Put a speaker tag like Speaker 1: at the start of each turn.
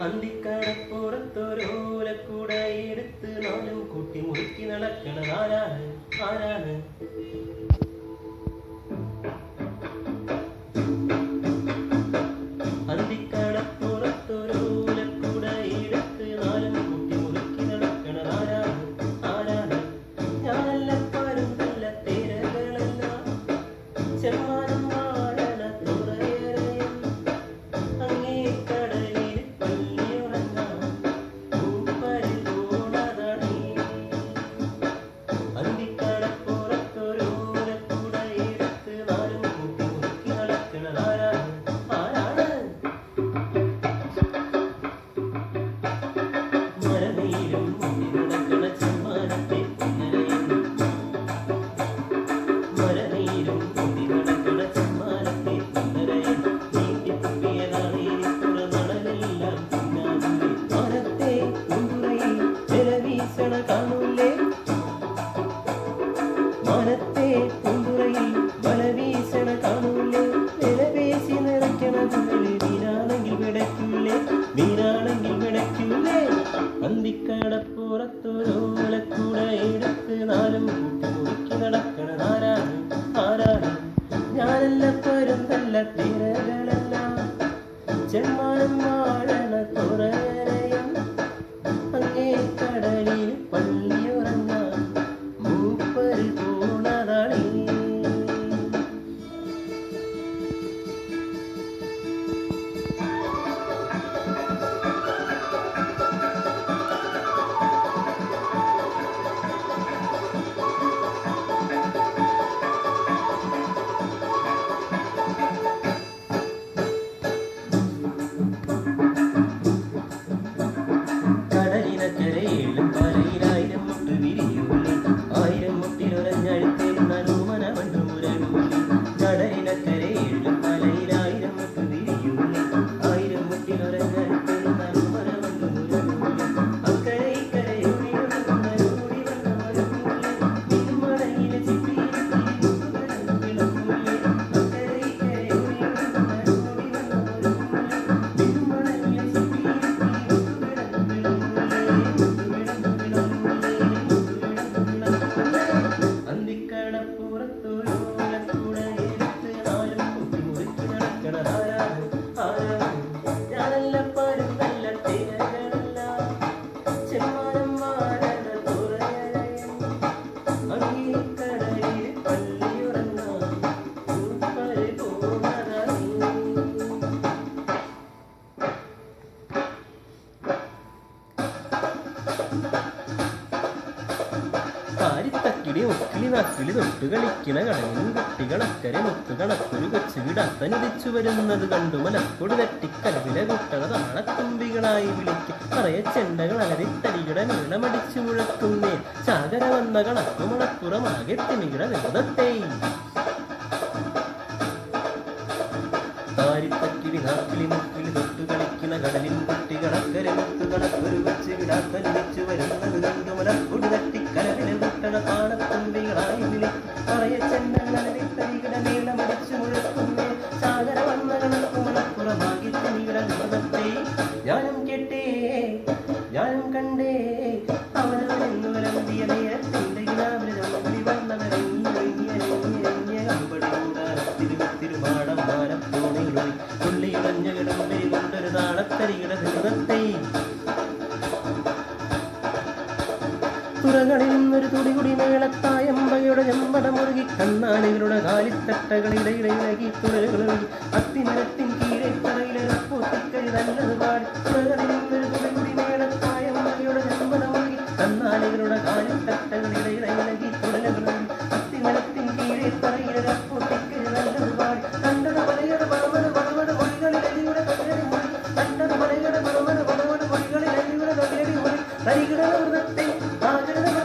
Speaker 1: അന്തിക്കടപ്പുറത്തൊരോലക്കൂട എടുത്ത് നാലും കൂട്ടി മുറുക്കി നടക്കണത് ആരാണ്? ആരാണ്? വിടയ്ക്കൂലേ മീനാണെങ്കിൽ പന്തിക്കടപ്പുറത്തൊരു കൂടെ എടുത്ത് നാലും കൂട്ടി കുടിച്ചു നടക്കണ നാരായണ കാരിത്തക്കിടി ഒക്കിളി നാട്ടിൽ തൊട്ട് കളിക്കണ കടലിൻ കുട്ടികളക്കരെ മുത്ത് കണക്കൊരു കൊച്ചു വിടത്തനുദിച്ചു വരുന്നത് കണ്ടു മലപ്പൊടി തട്ടിക്കലവിലെ കുട്ടക താളത്തുമ്പികളായി വിളിക്കും. പറയ ചെണ്ടകൾ അലരിത്തടിയുടെ നീളമടിച്ചു മുഴക്കുന്നേ. ചാകര വന്ന കണക്കു മണപ്പുറമാകെ തിമികിട വിനോദത്തെ താരിത്തക്കിടി നാക്കിളി മുക്കിളി തൊട്ടു കളിക്കണ കടലിൻ മുത്തു കടക്കൊരു വെച്ച് കൊച്ചു വിടാത്തനുദിച്ചു വരുന്നത് കണ്ടു മലപ്പൊടി തട്ടിക്കലവിലെ മുട്ടണ താളത്തുമ്പികളായി വിളിക്കും പറയ ചെണ്ടകൾ അലരിത്തടിയുടെ നീളമടിച്ചു മുഴക്കുന്നേ ചാകര വന്ന കണക്കു മണപ്പുറമാകെ തിമികിട വിനോദത്തെ ഞാനും കേട്ടേ ഞാനും കണ്ടേ. അവനവനെന്നു വലന്തിയ നേരത്തിന്റെ കിടാവിലി വന്നവരഞ്ഞിറങ്ങിയ കമ്പടി തിരുമാടം മാനം തോണിയിലൊഴി താളത്തരികിട ദൈവത്തെ തുറകളിൽ നിന്നൊരു തുടികുടി മേളത്തായമ്പയുടെ ചെമ്പട മുറുകി കണ്ണാടികളുടെ കാലിത്തട്ടകളിടയിലകി തുഴലുകളൊഴുകി അത്തിമരത്തിൻ കീഴെ തറയിലെ പൊത്തിക്കരി നല്ലത് Thank you.